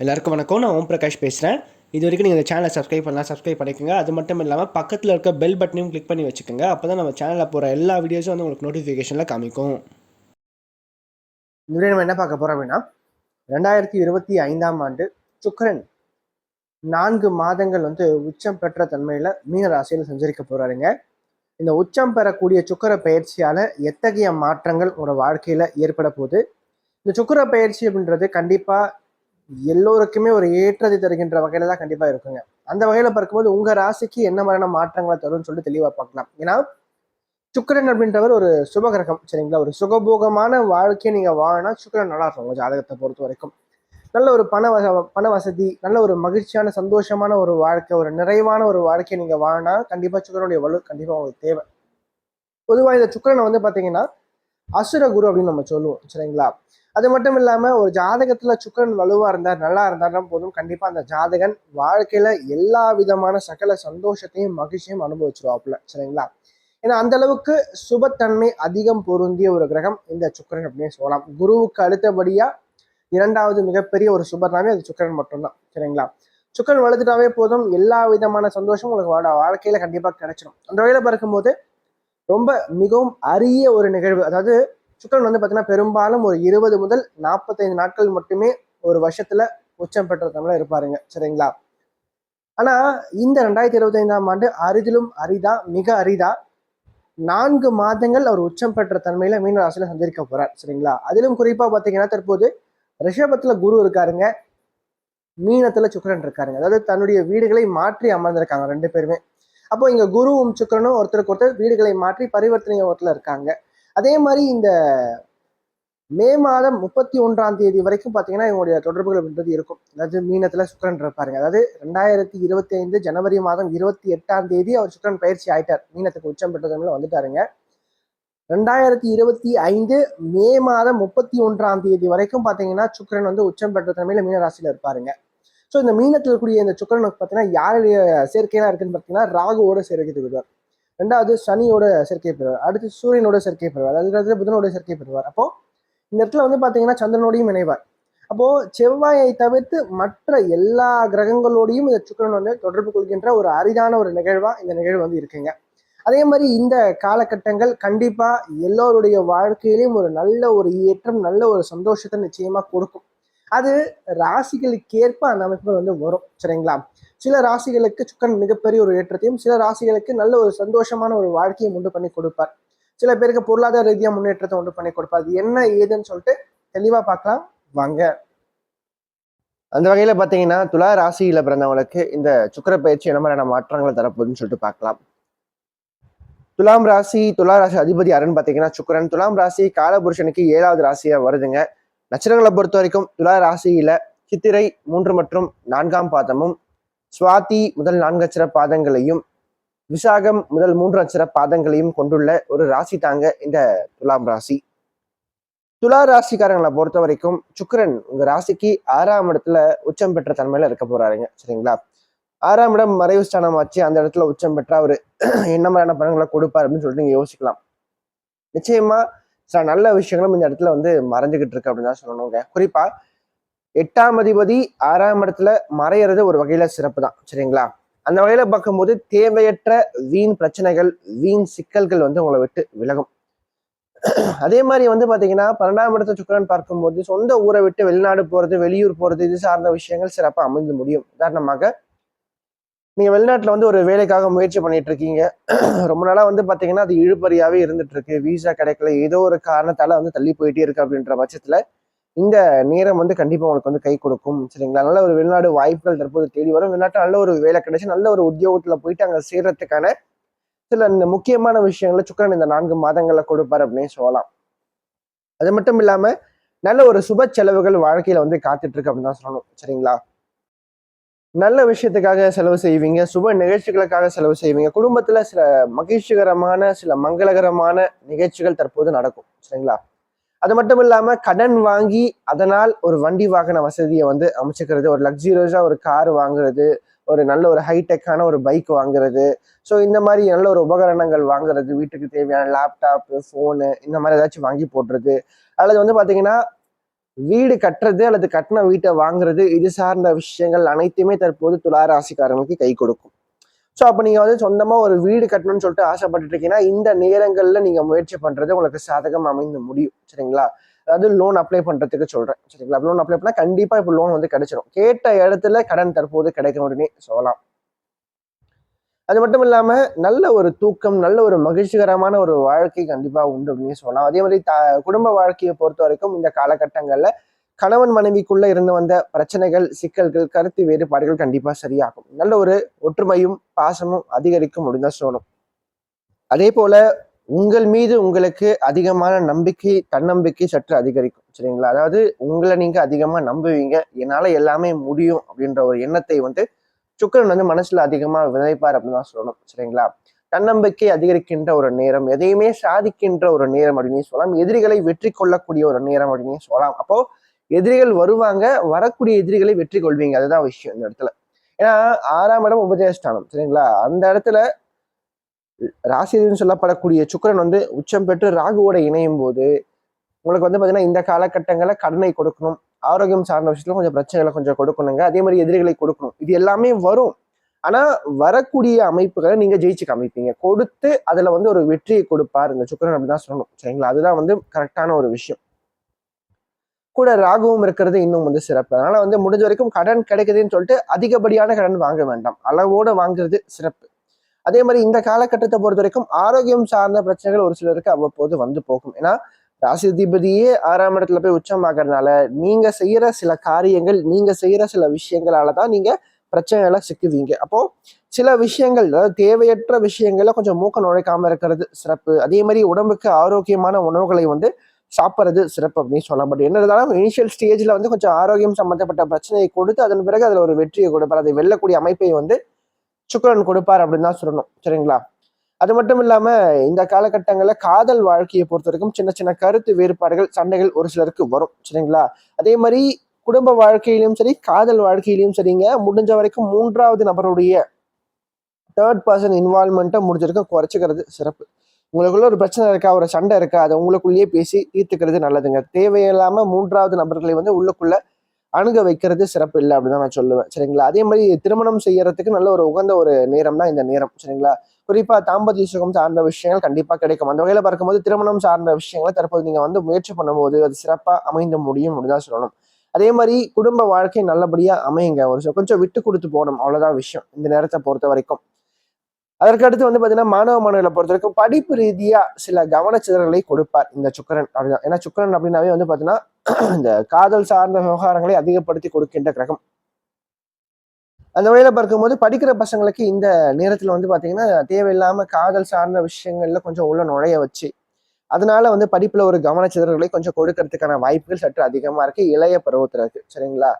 எல்லாருக்கும் வணக்கம். நான் ஓம் பிரகாஷ் பேசுகிறேன் இது வரைக்கும் நீங்கள் இந்த சேனலை சப்ஸ்கிரைப் பண்ணலாம் சப்ஸ்கிரைப் பண்ணிக்கோங்க. அது மட்டும் இல்லாமல் பக்கத்தில் இருக்க பெல் பட்டனையும் கிளிக் பண்ணி வச்சுக்கோங்க. அப்போ தான் நம்ம சேனலில் போகிற எல்லா வீடியோஸும் வந்து உங்களுக்கு நோட்டிஃபிகேஷனில் காமிக்கும். இன்றைய நம்ம என்ன பார்க்க போகிறோம் அப்படின்னா ரெண்டாயிரத்தி இருபத்தி ஐந்தாம் ஆண்டு சுக்கிரன் நான்கு மாதங்கள் வந்து உச்சம் பெற்ற தன்மையில் மீன ராசியில் சஞ்சரிக்க போகிறாருங்க இந்த உச்சம் பெறக்கூடிய சுக்கர பயிற்சியால் எத்தகைய மாற்றங்கள் உங்களோட வாழ்க்கையில் ஏற்பட போகுது? இந்த சுக்கர பயிற்சி அப்படின்றது கண்டிப்பாக எல்லோருக்குமே ஒரு ஏற்றத்தை தருகின்ற வகையில தான் கண்டிப்பா இருக்குங்க. அந்த வகையில பார்க்கும்போது உங்க ராசிக்கு என்ன மாதிரியான மாற்றங்களை தரும்னு சொல்லிட்டு தெளிவா பார்க்கலாம். ஏன்னா சுக்கரன் அப்படின்றவர் ஒரு சுபகிரகம் சரிங்களா? ஒரு சுகபோகமான வாழ்க்கையை நீங்க வாழினா சுக்கரன் நல்லா இருக்கும் உங்க ஜாதகத்தை பொறுத்த வரைக்கும். நல்ல ஒரு பண வச பண வசதி நல்ல ஒரு மகிழ்ச்சியான சந்தோஷமான ஒரு வாழ்க்கை ஒரு நிறைவான ஒரு வாழ்க்கையை நீங்க வாழினா கண்டிப்பா சுக்கரனுடைய வலு கண்டிப்பா உங்களுக்கு தேவை. பொதுவாக இந்த சுக்கரனை வந்து பாத்தீங்கன்னா அசுர குரு அப்படின்னு நம்ம சொல்லுவோம் சரிங்களா? அது மட்டும் இல்லாமல் ஒரு ஜாதகத்தில் சுக்கிரன் வலுவாக இருந்தார் நல்லா இருந்தார்னா போதும். கண்டிப்பாக அந்த ஜாதகன் வாழ்க்கையில் எல்லா விதமான சகல சந்தோஷத்தையும் மகிழ்ச்சியும் அனுபவிச்சிருவாப்புல. சரிங்களா? ஏன்னா அந்த அளவுக்கு சுபத்தன்மை அதிகம் பொருந்திய ஒரு கிரகம் இந்த சுக்கிரன் அப்படின்னு சொல்லலாம். குருவுக்கு அடுத்தபடியாக இரண்டாவது மிகப்பெரிய ஒரு சுபர்னாவே அது சுக்கிரன் மட்டும்தான். சரிங்களா? சுக்கரன் வளர்த்துட்டாவே போதும். எல்லா விதமான சந்தோஷமும் உங்களுக்கு வாழ்க்கையில் கண்டிப்பாக கிடைச்சிடும் அந்த வகையில் பார்க்கும்போது ரொம்ப மிகவும் அரிய ஒரு நிகழ்வு. அதாவது சுக்கிரன் வந்து பார்த்தீங்கன்னா பெரும்பாலும் ஒரு இருபது முதல் நாற்பத்தைந்து நாட்கள் மட்டுமே ஒரு வருஷத்துல உச்சம் பெற்ற இருப்பாருங்க. சரிங்களா? ஆனா இந்த ரெண்டாயிரத்தி இருபத்தி ஐந்தாம் ஆண்டு அரிதிலும் அரிதா மிக அரிதா நான்கு மாதங்கள் அவர் உச்சம் பெற்ற தன்மையில மீன ராசியில சந்திருக்க போறார். சரிங்களா? அதிலும் குறிப்பா பாத்தீங்கன்னா தற்போது ரிஷபத்துல குரு இருக்காருங்க. மீனத்துல சுக்கிரன் இருக்காருங்க. அதாவது தன்னுடைய வீடுகளை மாற்றி அமர்ந்திருக்காங்க ரெண்டு பேருமே. அப்போ இங்க குருவும் சுக்கிரனும் ஒருத்தருக்கு ஒருத்தர் வீடுகளை மாற்றி பரிவர்த்தனை ஓரத்துல இருக்காங்க. அதே மாதிரி இந்த மே மாதம் முப்பத்தி ஒன்றாம் தேதி வரைக்கும் பார்த்தீங்கன்னா இவங்களுடைய தொடர்புகள் அப்படின்றது இருக்கும். அதாவது மீனத்தில் சுக்கரன் இருப்பாருங்க. அதாவது ரெண்டாயிரத்தி இருபத்தி ஐந்து ஜனவரி மாதம் இருபத்தி எட்டாம் தேதி அவர் சுக்கிரன் பயிற்சி ஆயிட்டார். மீனத்துக்கு உச்சம் பெற்ற வந்துட்டாருங்க. ரெண்டாயிரத்தி இருபத்தி ஐந்து மே மாதம் முப்பத்தி ஒன்றாம் தேதி வரைக்கும் பார்த்தீங்கன்னா சுக்கிரன் வந்து உச்சம் பெற்ற தன்மையில் மீனராசியில் இருப்பாருங்க. ஸோ இந்த மீனத்தில் இருக்கக்கூடிய இந்த சுக்கரனுக்கு பார்த்தீங்கன்னா யாருடைய சேர்க்கையெல்லாம் இருக்குன்னு பார்த்தீங்கன்னா ராகுவோட சேர்க்கை பெறுவார் ரெண்டாவது சனியோட சேர்க்கை பெறுவார். அடுத்து சூரியனோட சேர்க்கை பெறுவார். அதுக்கடுத்து புதனோட சேர்க்கை பெறுவார். அப்போ இந்த இடத்துல வந்து பார்த்தீங்கன்னா சந்திரனோடையும் இணைவார். அப்போ செவ்வாயை தவிர்த்து மற்ற எல்லா கிரகங்களோடையும் இந்த சுக்கரன் வந்து தொடர்பு கொள்கின்ற ஒரு அரிதான ஒரு நிகழ்வா இந்த நிகழ்வு வந்து இருக்குங்க. அதே மாதிரி இந்த காலகட்டங்கள் கண்டிப்பா எல்லோருடைய வாழ்க்கையிலையும் ஒரு நல்ல ஒரு ஏற்றம் நல்ல ஒரு சந்தோஷத்தை நிச்சயமா கொடுக்கும். அது ராசிகளுக்கேற்ப அந்த அமைப்புகள் வந்து வரும் சரிங்களா? சில ராசிகளுக்கு சுக்கன் மிகப்பெரிய ஒரு ஏற்றத்தையும் சில ராசிகளுக்கு நல்ல ஒரு சந்தோஷமான ஒரு வாழ்க்கையும் உண்டு பண்ணி கொடுப்பார். சில பேருக்கு பொருளாதார ரீதியாக முன்னேற்றத்தை உண்டு பண்ணி கொடுப்பார். அது என்ன ஏதுன்னு சொல்லிட்டு தெளிவா பார்க்கலாம். வாங்க. அந்த வகையில பார்த்தீங்கன்னா துலா ராசியில பிறந்தவங்களுக்கு இந்த சுக்கர பயிற்சி என்ன மாதிரியான மாற்றங்களை தரப்போகுதுன்னு சொல்லிட்டு பார்க்கலாம். துலாம் ராசி துலா ராசி அதிபதி யாருன்னு பார்த்தீங்கன்னா சுக்கரன். துலாம் ராசி காலபுருஷனுக்கு ஏழாவது ராசியா வருதுங்க. நட்சத்திரங்களை பொறுத்த வரைக்கும் துலா ராசியில சித்திரை மூன்று மற்றும் நான்காம் பாதமும் சுவாதி முதல் நான்கு அச்சர பாதங்களையும் விசாகம் முதல் மூன்று அச்சர பாதங்களையும் கொண்டுள்ள ஒரு ராசி தாங்க இந்த துலாம் ராசி. துலா ராசிக்காரங்களை பொறுத்த வரைக்கும் சுக்கிரன் உங்க ராசிக்கு ஆறாம் இடத்துல உச்சம் பெற்ற தன்மையில இருக்க போறாருங்க. சரிங்களா? ஆறாம் இடம் மறைவு ஸ்தானம் ஆச்சு. அந்த இடத்துல உச்சம் பெற்றா அவரு என்ன மாதிரியான பணங்களை கொடுப்பார் அப்படின்னு சொல்லிட்டு நீங்க யோசிக்கலாம். நிச்சயமா சில நல்ல விஷயங்களும் இந்த இடத்துல வந்து மறைஞ்சுக்கிட்டு இருக்கு அப்படின்னு தான் சொல்லணுங்க. குறிப்பா எட்டாம் அதிபதி ஆறாம் இடத்துல மறையிறது ஒரு வகையில சிறப்பு தான் சரிங்களா? அந்த வகையில பார்க்கும்போது தேவையற்ற வீண் பிரச்சனைகள் வீண் சிக்கல்கள் வந்து உங்களை விட்டு விலகும். அதே மாதிரி வந்து பாத்தீங்கன்னா பன்னெண்டாம் இடத்த சுக்கரன் பார்க்கும்போது சொந்த ஊரை விட்டு வெளிநாடு போறது வெளியூர் போறது இது சார்ந்த விஷயங்கள் சிறப்பாக அமைந்து முடியும். உதாரணமாக நீங்கள் வெளிநாட்டில் வந்து ஒரு வேலைக்காக முயற்சி பண்ணிட்டு இருக்கீங்க ரொம்ப நாளாக வந்து பார்த்தீங்கன்னா அது இழுபறியாகவே இருந்துட்டு இருக்கு விசா கிடைக்கல. ஏதோ ஒரு காரணத்தால் வந்து தள்ளி போயிட்டே இருக்கு அப்படின்ற பட்சத்தில் இந்த நேரம் வந்து கண்டிப்பாக உங்களுக்கு வந்து கை கொடுக்கும். சரிங்களா? நல்ல ஒரு வெளிநாடு வாய்ப்புகள் தற்போது தேடி வரும். வெளிநாட்டில் நல்ல ஒரு வேலை கிடைச்சி நல்ல ஒரு உத்தியோகத்தில் போயிட்டு அங்கே சேர்றதுக்கான சில இந்த முக்கியமான விஷயங்களை சுக்கரன் இந்த நான்கு மாதங்களில் கொடுப்பார் அப்படின்னு சொல்லலாம். அது மட்டும் இல்லாமல் நல்ல ஒரு சுப செலவுகள் வாழ்க்கையில் வந்து காத்துட்ருக்கு அப்படின்னு தான் சொல்லணும். சரிங்களா? நல்ல விஷயத்துக்காக செலவு செய்வீங்க சுப நிகழ்ச்சிகளுக்காக செலவு செய்வீங்க. குடும்பத்தில் சில மகிழ்ச்சிகரமான சில மங்களகரமான நிகழ்ச்சிகள் தற்போது நடக்கும் சரிங்களா? அது மட்டும் இல்லாமல் கடன் வாங்கி அதனால் ஒரு வண்டி வாகன வசதியை வந்து அமைச்சுக்கிறது ஒரு லக்ஸூரியஸாக ஒரு கார் வாங்குறது ஒரு நல்ல ஒரு ஹைடெக்கான ஒரு பைக் வாங்குறது. ஸோ இந்த மாதிரி நல்ல ஒரு உபகரணங்கள் வாங்குறது வீட்டுக்கு தேவையான லேப்டாப்பு ஃபோனு இந்த மாதிரி ஏதாச்சும் வாங்கி போடுறது. அல்லது வந்து பார்த்தீங்கன்னா வீடு கட்டுறது அல்லது கட்டின வீட்டை வாங்குறது இது சார்ந்த விஷயங்கள் அனைத்துமே தற்போது துலா ராசிக்காரங்களுக்கு கை கொடுக்கும். ஸோ அப்போ நீங்கள் வந்து சொந்தமாக ஒரு வீடு கட்டணும்னு சொல்லிட்டு ஆசைப்பட்டுட்டு இருக்கீங்கன்னா இந்த நேரங்களில் நீங்கள் முயற்சி பண்ணுறது உங்களுக்கு சாதகம் அமைந்து முடியும். சரிங்களா? அதாவது லோன் அப்ளை பண்ணுறதுக்கு சொல்கிறேன் சரிங்களா? லோன் அப்ளை பண்ணால் கண்டிப்பாக இப்போ லோன் வந்து கிடைச்சிரும். கேட்ட இடத்துல கடன் தற்போது கிடைக்கும் உடனே சொல்லலாம். அது மட்டும் இல்லாமல் நல்ல ஒரு தூக்கம் நல்ல ஒரு மகிழ்ச்சிகரமான ஒரு வாழ்க்கை கண்டிப்பாக உண்டு அப்படின்னு சொல்லலாம். அதே மாதிரி த குடும்ப வாழ்க்கையை பொறுத்த வரைக்கும் இந்த காலகட்டங்களில் கணவன் மனைவிக்குள்ளே இருந்து வந்த பிரச்சனைகள் சிக்கல்கள் கருத்து வேறுபாடுகள் கண்டிப்பாக சரியாகும். நல்ல ஒரு ஒற்றுமையும் பாசமும் அதிகரிக்க முடிந்த சொல்லணும். அதே போல உங்கள் மீது உங்களுக்கு அதிகமான நம்பிக்கை தன்னம்பிக்கை சற்று அதிகரிக்கும். சரிங்களா? அதாவது உங்களை நீங்கள் அதிகமாக நம்புவீங்க. என்னால் எல்லாமே முடியும் அப்படின்ற ஒரு எண்ணத்தை வந்து சுக்கரன் வந்து மனசுல அதிகமா விதைப்பார் அப்படின்னு தான் சொல்லணும் சரிங்களா? தன்னம்பிக்கை அதிகரிக்கின்ற ஒரு நேரம் எதையுமே சாதிக்கின்ற ஒரு நேரம் அப்படின்னு சொல்லலாம். எதிரிகளை வெற்றி கொள்ளக்கூடிய ஒரு நேரம் அப்படின்னு சொல்லலாம். அப்போ எதிரிகள் வருவாங்க வரக்கூடிய எதிரிகளை வெற்றி கொள்வீங்க. அதுதான் விஷயம் இந்த இடத்துல. ஏன்னா ஆறாம் இடம் உபதேஷ்டானம் சரிங்களா? அந்த இடத்துல ராசின்னு சொல்லப்படக்கூடிய சுக்கரன் வந்து உச்சம் பெற்று ராகுவோட இணையும் போது உங்களுக்கு வந்து பார்த்தீங்கன்னா இந்த காலகட்டங்களில் கடனை கொடுக்கணும். ஆரோக்கியம் சார்ந்த விஷயத்துல கொஞ்சம் பிரச்சனைகளை கொஞ்சம் கொடுக்கணுங்க. அதே மாதிரி எதிரிகளை கொடுக்கணும். இது எல்லாமே வரும். ஆனா வரக்கூடிய அமைப்புகளை நீங்க ஜெயிச்சு காமிப்பீங்க. கொடுத்து அதுல வந்து ஒரு வெற்றியை கொடுப்பார் இந்த சுக்கரன் அப்படிதான் சொல்லணும். சரிங்களா? அதுதான் வந்து கரெக்டான ஒரு விஷயம். கூட ராகுவும் இருக்கிறது இன்னும் வந்து சிறப்பு. அதனால வந்து முடிஞ்ச வரைக்கும் கடன் கிடைக்குதுன்னு சொல்லிட்டு அதிகப்படியான கடன் வாங்க வேண்டாம். அளவோட வாங்குறது சிறப்பு. அதே மாதிரி இந்த காலகட்டத்தை பொறுத்த வரைக்கும் ஆரோக்கியம் சார்ந்த பிரச்சனைகள் ஒரு சிலருக்கு அவ்வப்போது வந்து போகும். ஏன்னா ராசிதிபதியே ஆறாம் இடத்துல போய் உச்சமாகறதுனால நீங்க செய்யற சில காரியங்கள் நீங்க செய்யற சில விஷயங்களால தான் நீங்க பிரச்சனைகளை சிக்குவீங்க. அப்போ சில விஷயங்கள் அதாவது தேவையற்ற விஷயங்கள கொஞ்சம் மூக்க நுழைக்காம இருக்கிறது சிறப்பு. அதே மாதிரி உடம்புக்கு ஆரோக்கியமான உணவுகளை வந்து சாப்பிட்றது சிறப்பு அப்படின்னு சொல்லலாம். பட் என்ன இருந்தாலும் இனிஷியல் ஸ்டேஜ்ல வந்து கொஞ்சம் ஆரோக்கியம் சம்பந்தப்பட்ட பிரச்சனையை கொடுத்து அதன் பிறகு அதுல ஒரு வெற்றியை கொடுப்பார். அதை வெல்லக்கூடிய அமைப்பை வந்து சுக்கரன் கொடுப்பார் அப்படின்னு தான் சொல்லணும். சரிங்களா? அது மட்டும் இல்லாம இந்த காலகட்டங்களில் காதல் வாழ்க்கையை பொறுத்த வரைக்கும் சின்ன சின்ன கருத்து வேறுபாடுகள் சண்டைகள் ஒரு சிலருக்கு வரும் சரிங்களா? அதே மாதிரி குடும்ப வாழ்க்கையிலும் சரி காதல் வாழ்க்கையிலும் சரிங்க முடிஞ்ச வரைக்கும் மூன்றாவது நபருடைய தேர்ட் பர்சன் இன்வால்மெண்ட்டை முடிஞ்சிருக்கும் குறைச்சிக்கிறது சிறப்பு. உங்களுக்குள்ள ஒரு பிரச்சனை இருக்கா ஒரு சண்டை இருக்கா அதை உங்களுக்குள்ளேயே பேசி தீர்த்துக்கிறது நல்லதுங்க. தேவையில்லாம மூன்றாவது நபர்களை வந்து உள்ளுக்குள்ள அணுக வைக்கிறது சிறப்பு இல்லை அப்படின்னு தான் நான் சொல்லுவேன். சரிங்களா? அதே மாதிரி திருமணம் செய்யறதுக்கு நல்ல ஒரு உகந்த ஒரு நேரம் தான் இந்த நேரம். சரிங்களா? குறிப்பா தாம்பத்திய சுகம் சார்ந்த விஷயங்கள் கண்டிப்பா கிடைக்கும். அந்த வகையில பார்க்கும்போது திருமணம் சார்ந்த விஷயங்களை தற்போது நீங்க வந்து முயற்சி பண்ணும்போது அது சிறப்பா அமைந்து முடியும் அப்படின்னு தான் சொல்லணும். அதே மாதிரி குடும்ப வாழ்க்கை நல்லபடியா அமையுங்க. ஒரு கொஞ்சம் விட்டு கொடுத்து போகணும். அவ்வளவுதான் விஷயம். இந்த நேரத்தை பொறுத்த வரைக்கும். அதற்கடுத்து வந்து பாத்தீங்கன்னா மாணவ மாணவர்களை பொறுத்த வரைக்கும் படிப்பு ரீதியா சில கவனச்சிதறல்களை கொடுப்பார் இந்த சுக்கரன் அப்படிதான் ஏன்னா சுக்கரன் அப்படின்னாவே வந்து பாத்தீங்கன்னா இந்த காதல் சார்ந்த விவகாரங்களை அதிகப்படுத்தி கொடுக்கின்ற கிரகம். அந்த வகையில பார்க்கும்போது படிக்கிற பசங்களுக்கு இந்த நேரத்தில் வந்து பாத்தீங்கன்னா தேவையில்லாம காதல் சார்ந்த விஷயங்கள்ல கொஞ்சம் உள்ள நுழைய வச்சு அதனால வந்து படிப்புல ஒரு கவனச்சிதறல்களை கொஞ்சம் கொடுக்கறதுக்கான வாய்ப்புகள் சற்று அதிகமா இருக்கு. இளைய பருவத்துல இருக்கு. சரிங்களா?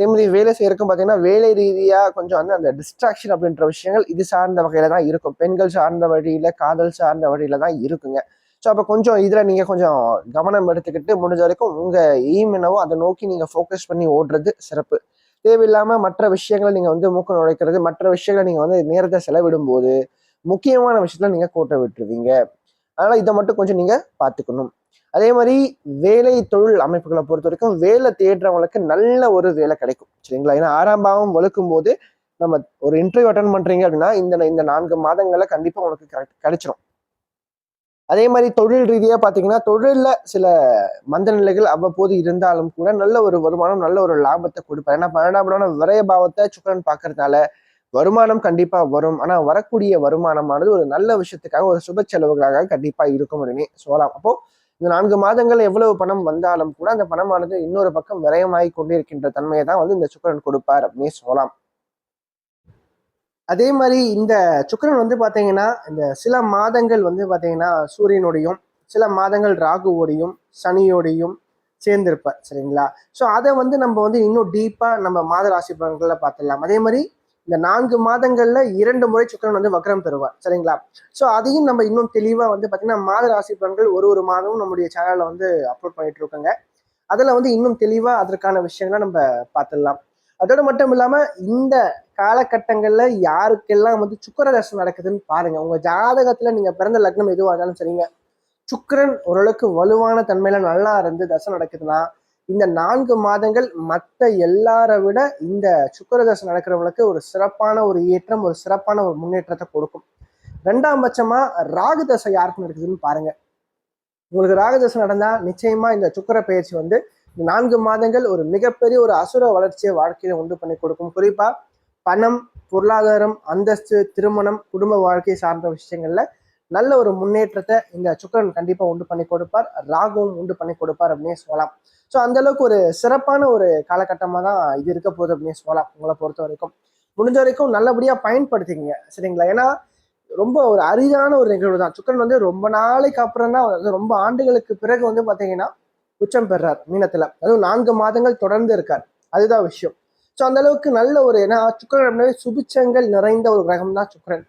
அதே மாதிரி வேலை செய்யறதுக்கும் பார்த்தீங்கன்னா வேலை ரீதியாக கொஞ்சம் வந்து அந்த டிஸ்ட்ராக்ஷன் அப்படின்ற விஷயங்கள் இது சார்ந்த வகையில தான் இருக்கும். பெண்கள் சார்ந்த வழியில் காதல் சார்ந்த வழியில தான் இருக்குங்க. ஸோ அப்போ கொஞ்சம் இதில் நீங்கள் கொஞ்சம் கவனம் எடுத்துக்கிட்டு முடிஞ்ச வரைக்கும் உங்கள் எய்ம் என்னவோ அதை நோக்கி நீங்கள் ஃபோக்கஸ் பண்ணி ஓடுறது சிறப்பு. தேவையில்லாமல் மற்ற விஷயங்களை நீங்கள் வந்து மூக்க நுழைக்கிறது மற்ற விஷயங்களை நீங்கள் வந்து நேரத்தை செலவிடும் போது முக்கியமான விஷயத்தில் நீங்கள் கோட்டை விட்டுருவீங்க. அதனால் இதை மட்டும் கொஞ்சம் நீங்கள் பார்த்துக்கணும். அதே மாதிரி வேலை தொழில் அமைப்புகளை பொறுத்த வரைக்கும் வேலை தேடுறவங்களுக்கு நல்ல ஒரு வேலை கிடைக்கும். சரிங்களா? ஏன்னா ஆறாம் பாவம் வலுக்கும் போது நம்ம ஒரு இன்டர்வியூ அட்டன் பண்றீங்க அப்படின்னா இந்த இந்த நான்கு மாதங்கள்ல கண்டிப்பா உங்களுக்கு கிடை- கிடைச்சிரும். அதே மாதிரி தொழில் ரீதியாக பார்த்தீங்கன்னா தொழில்ல சில மந்த நிலைகள் அவ்வப்போது இருந்தாலும் கூட நல்ல ஒரு வருமானம் நல்ல ஒரு லாபத்தை கொடுப்பார். ஏன்னா பன்னெண்டாம் விரைய பாவத்தை சுக்கரன் பார்க்கறதுனால வருமானம் கண்டிப்பாக வரும். ஆனால் வரக்கூடிய வருமானமானது ஒரு நல்ல விஷயத்துக்காக ஒரு சுப செலவுகளாக கண்டிப்பாக இருக்கும் அப்படின்னு சொல்லலாம். அப்போ இந்த நான்கு மாதங்கள் எவ்வளவு பணம் வந்தாலும் கூட அந்த பணமானது இன்னொரு பக்கம் விரயமாகி கொண்டிருக்கின்ற தன்மையை தான் வந்து இந்த சுக்கரன் கொடுப்பார் அப்படின்னு சொல்லலாம். அதே மாதிரி இந்த சுக்கரன் வந்து பார்த்தீங்கன்னா இந்த சில மாதங்கள் வந்து பார்த்தீங்கன்னா சூரியனுடையும் சில மாதங்கள் ராகுவோடையும் சனியோடையும் சேர்ந்திருப்பார் சரிங்களா? ஸோ அதை வந்து நம்ம வந்து இன்னும் டீப்பாக நம்ம மாத ராசி பலன்களில் பார்த்துடலாம். அதே மாதிரி இந்த நான்கு மாதங்கள்ல இரண்டு முறை சுக்கிரன் வந்து வக்ரம் பெறுவார். சரிங்களா? ஸோ அதையும் நம்ம இன்னும் தெளிவா வந்து பாத்தீங்கன்னா மாத ராசி பலன்கள் ஒரு ஒரு மாதமும் நம்முடைய சேனல்ல வந்து அப்லோட் பண்ணிட்டு இருக்கோங்க. அதுல வந்து இன்னும் தெளிவா அதற்கான விஷயங்களை நம்ம பார்த்துடலாம். அதோட மட்டும் இல்லாம இந்த காலகட்டங்கள்ல யாருக்கெல்லாம் வந்து சுக்கர தசை நடக்குதுன்னு பாருங்க. உங்க ஜாதகத்துல நீங்க பிறந்த லக்னம் எதுவாக இருந்தாலும் சரிங்க. சுக்கரன் ஓரளவுக்கு வலுவான தன்மையில நல்லா இருந்து தசை நடக்குதுன்னா இந்த நான்கு மாதங்கள் மற்ற எல்லாரை விட இந்த சுக்கரதசை நடக்கிறவங்களுக்கு ஒரு சிறப்பான ஒரு ஏற்றம் ஒரு சிறப்பான ஒரு முன்னேற்றத்தை கொடுக்கும். ரெண்டாம் பட்சமா ராகு தசை யாருக்கு நடக்குதுன்னு பாருங்க. உங்களுக்கு ராகதசை நடந்தா நிச்சயமா இந்த சுக்கர பயிற்சி வந்து நான்கு மாதங்கள் ஒரு மிகப்பெரிய ஒரு அசுர வளர்ச்சியை வாழ்க்கையில உண்டு பண்ணி கொடுக்கும். குறிப்பா பணம் பொருளாதாரம் அந்தஸ்து திருமணம் குடும்ப வாழ்க்கை சார்ந்த விஷயங்கள்ல நல்ல ஒரு முன்னேற்றத்தை இந்த சுக்கரன் கண்டிப்பா உண்டு பண்ணி கொடுப்பார். ராகுவும் உண்டு பண்ணி கொடுப்பார் அப்படின்னே சொல்லலாம். ஸோ அந்த அளவுக்கு ஒரு சிறப்பான ஒரு காலகட்டமாக தான் இது இருக்க போகுது அப்படின்னே சொல்லலாம். உங்களை பொறுத்த வரைக்கும். முடிஞ்ச வரைக்கும் நல்லபடியா பயன்படுத்திக்கங்க. சரிங்களா? ஏன்னா ரொம்ப ஒரு அரிதான ஒரு நிகழ்வு தான். சுக்கரன் வந்து ரொம்ப நாளைக்கு அப்புறம் தான் ரொம்ப ஆண்டுகளுக்கு பிறகு வந்து பாத்தீங்கன்னா உச்சம் பெறார் மீனத்துல. அதுவும் நான்கு மாதங்கள் தொடர்ந்து இருக்கார். அதுதான் விஷயம். ஸோ அந்த அளவுக்கு நல்ல ஒரு ஏன்னா சுக்கரன் அப்படின்னாவே சுபிச்சங்கள் நிறைந்த ஒரு கிரகம் தான் சுக்கரன்.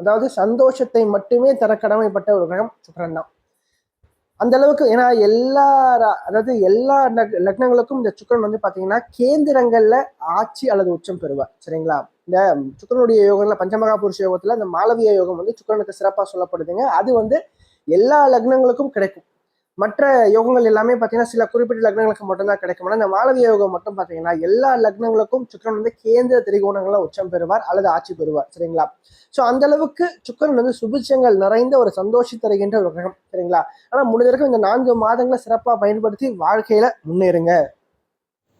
அதாவது சந்தோஷத்தை மட்டுமே தர கடமைப்பட்ட ஒரு கிரகம் சுக்கரன் தான். அந்த அளவுக்கு ஏன்னா எல்லா அதாவது எல்லா லக்னங்களுக்கும் இந்த சுக்கரன் வந்து பாத்தீங்கன்னா கேந்திரங்கள்ல ஆட்சி அல்லது உச்சம் பெறுவார். சரிங்களா? இந்த சுக்கரனுடைய யோகம்ல பஞ்சமகா புருஷ யோகத்துல இந்த மாளவிய யோகம் வந்து சுக்கரனுக்கு சிறப்பா சொல்லப்படுதுங்க. அது வந்து எல்லா லக்னங்களுக்கும் கிடைக்கும். மற்ற யோகங்கள் எல்லாமே பார்த்தீங்கன்னா சில குறிப்பிட்ட லக்னங்களுக்கு மட்டும்தான் கிடைக்கும் ஆனால் இந்த மாளவிய யோகம் மட்டும் பார்த்தீங்கன்னா எல்லா லக்னங்களுக்கும் சுக்கரன் வந்து கேந்திர திரிகோணங்கள உச்சம் பெறுவார் அல்லது ஆட்சி பெறுவார். சரிங்களா? ஸோ அந்த அளவுக்கு சுக்கரன் வந்து சுபிட்சங்கள் நிறைந்த ஒரு சந்தோஷம் தருகின்ற ஒரு கிரகம். சரிங்களா? ஆனால் முடிஞ்ச வரைக்கும் இந்த நான்கு மாதங்களை சிறப்பாக பயன்படுத்தி வாழ்க்கையில முன்னேறுங்க.